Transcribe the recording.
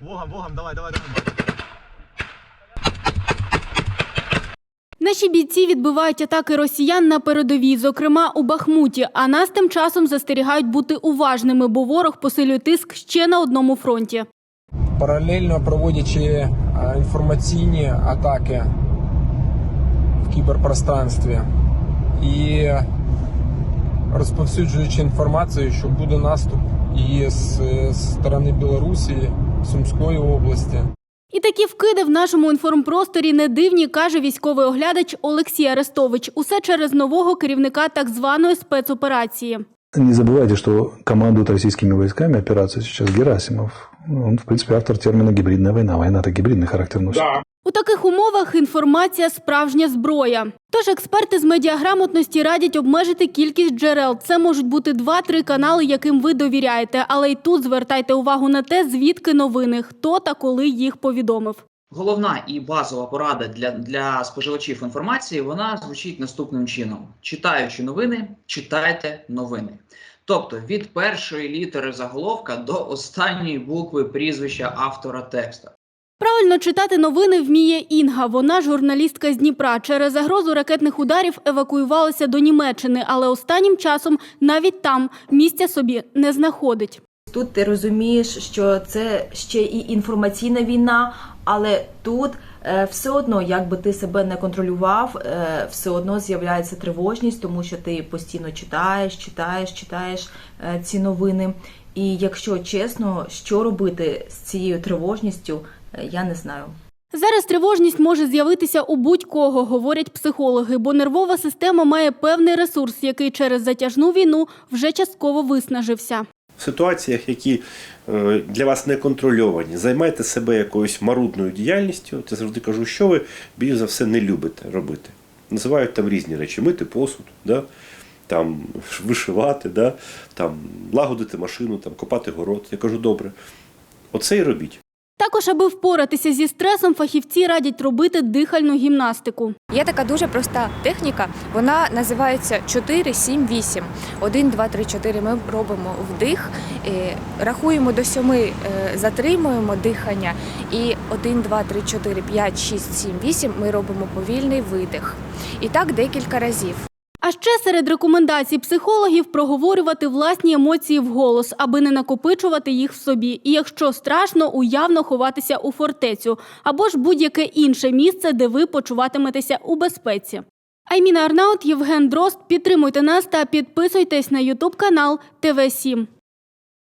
Вогом, вогом, давай, давай, давай. Наші бійці відбивають атаки росіян на передовій, зокрема у Бахмуті. А нас тим часом застерігають бути уважними, бо ворог посилює тиск ще на одному фронті. паралельно проводячи е, інформаційні атаки в кіберпространстві і розповсюджуючи інформацію, що буде наступ і з з сторони Білорусі, Сумської області. І такі вкиди в нашому інформпросторі не дивні, каже військовий оглядач Олексій Арестович. Усе через нового керівника так званої спецоперації. Не забывайте, что командует российскими войсками операции сейчас Герасимов. Він Он, в принципе, автор термина «гибридная война». Война-то гибридный характер носит. У таких умовах інформація справжня зброя. Тож експерти з медіаграмотності радять обмежити кількість джерел. Це можуть бути два-три канали, яким ви довіряєте. Але й тут звертайте увагу на те, звідки новини, хто та коли їх повідомив. Головна і базова порада для, для споживачів інформації вона звучить наступним чином: читаючи новини, читайте новини. Тобто від першої літери заголовка до останньої букви прізвища автора текста. Правильно читати новини вміє Інга. Вона журналістка з Дніпра. Через загрозу ракетних ударів евакуювалася до Німеччини, але останнім часом навіть там місця собі не знаходить. Тут ти розумієш, що це ще і інформаційна війна, але тут е, все одно, як би ти себе не контролював, е, все одно з'являється тривожність, тому що ти постійно читаєш, читаєш, читаєш е, ці новини. І якщо чесно, що робити з цією тривожністю, е, я не знаю. Зараз тривожність може з'явитися у будь-кого, говорять психологи, бо нервова система має певний ресурс, який через затяжну війну вже частково виснажився. В ситуаціях, які е, для вас не контрольовані, займайте себе якоюсь марудною діяльністю. Я завжди кажу, що ви більш за все не любите робити. Називають там різні речі: мити посуд, да? Там, вишивати, да? там, лагодити машину, там, копати город. Я кажу, добре, оце і робіть. Також, аби впоратися зі стресом, фахівці радять робити дихальну гімнастику. Є така дуже проста техніка. Вона називається 4, 7, 8. 1, 2, 3, 4 Ми робимо вдих, е, рахуємо до 7, е, затримуємо дихання. І 1, 2, 3, 4, 5, 6, 7, 8 ми робимо повільний видих. І так декілька разів. А ще серед рекомендацій психологів проговорювати власні емоції вголос, аби не накопичувати їх в собі. І якщо страшно, уявно ховатися у фортецю або ж будь-яке інше місце, де ви почуватиметеся у безпеці. Айміна Арнаут, Євген Дрозд. Підтримуйте нас та підписуйтесь на Ютуб канал ТВ 7